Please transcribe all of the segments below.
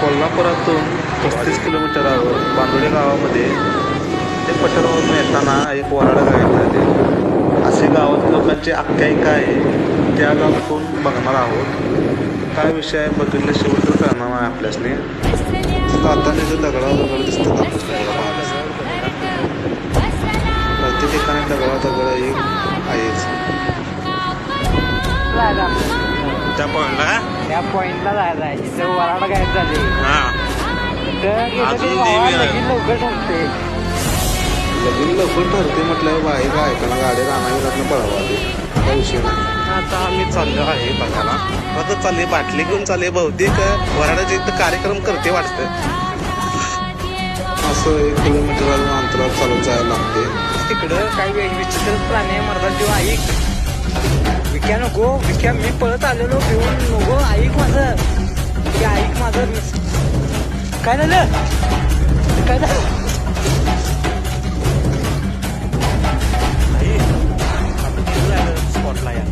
कोल्हापुरातून पस्तीस किलोमीटरावर बांदोडे गावामध्ये ते पठारावरून येताना एक वराडा गायब झाले असे गावातील लोकांची आख्यायिका आहे. त्या गावातून बघणार आहोत. काय विषय आहे बघितलं शेवट तर कळणार आहे आपल्यासने. आता तिथे दगडा दगड दिसतात प्रत्येक ठिकाणी दगडा दगड एक आहेच. त्या पॉईंटला त्या पॉइंटला जायचं आहे. जिथे वराड गायब झाली. हां. तिथं गेलं अजून देवी आहे. लगीन लवकर ठरते. लगीन लवकर ठरते म्हटल्यावर बाहेर काय ऐकायला गाडी रानाविरातनं पळावा ते काय विषय नाही. आता आम्ही चाललो आहे बघायला. आता चालले बाटली घेऊन चालले. बहुतेक वराडाचे इथं कार्यक्रम करते वाटतं. असं एक किलोमीटर अंतरावर चालत जायला लागते. तिकडं काही वेग विचित्र प्राणी आहे मर्दा जीव ऐक विक्या नको विक्या मी पळत आलेलो भिवून नको ऐक माझं. ते ऐक माझं. मी- काय झालं? काय झालं? स्पॉटला या.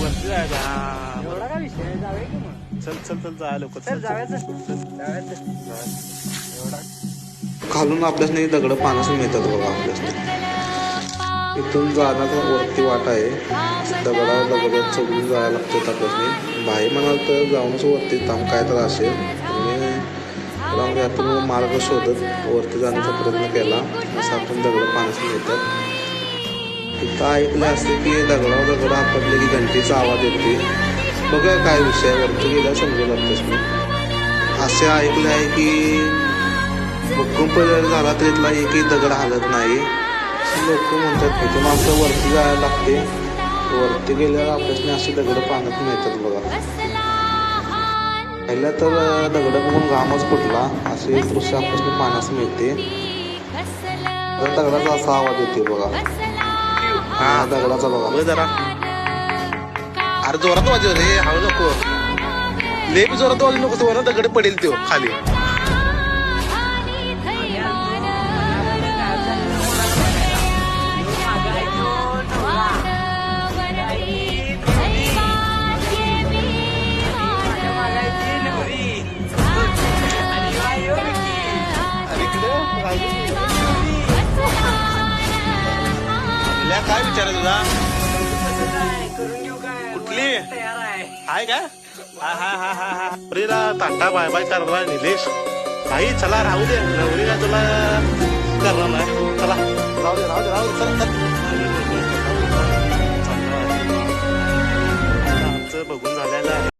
वरती जायचं एवढा काय विषय आहे? जाऊया की मग. चल चल चल जायला लोक चल जाऊयाचं जाऊयाचं खालून आपल्यासने दगड पाण्यास मिळतात बघा आपल्यासने. इथून जाण्याचा वरती वाट आहे. दगडावर दगडात चढून जायला लागतो तपासणी भाई म्हणाल तर जाऊनच वरती थांब काय तर असेल. मी राम मार्ग शोधत वरती जाण्याचा प्रयत्न केला. असं आपण दगड पाण्यास मिळतात इथं ऐकलं असते की दगडावर दगड आपटले की घंटीचा आवाज येते बघा काय विषय आहे, वरती गेला समजवलंच मी असे ऐकले आहे की भूकंप जर झाला तर इथला एकही दगड हालत नाही. लोक म्हणतात इथून असं वरती जायला लागते. वरती गेल्यावर आपल्यासने असे दगडं पाण्यात मिळतात बघा. पहिला तर दगड बघून घामच फुटला. असे दृश्य आपल्यासने पाण्यास मिळते. दगडाचा असा आवाज येते बघा. हा दगडाचा बघा. जरा. अरे जोरात वाजव रे हळू नको. लेप जोरात वाजू नको जोरात दगड पडेल तो खाली. तुला काय तुझा कुठली? आहे का? हा हा हा ताटा बाय बाय करणार निलेश. आई चला राहू दे. नवरीला तुला करणार नाही चला. राहू दे राहू दे राहू दे. चला, चला. आमचं बघून झालेलं आहे.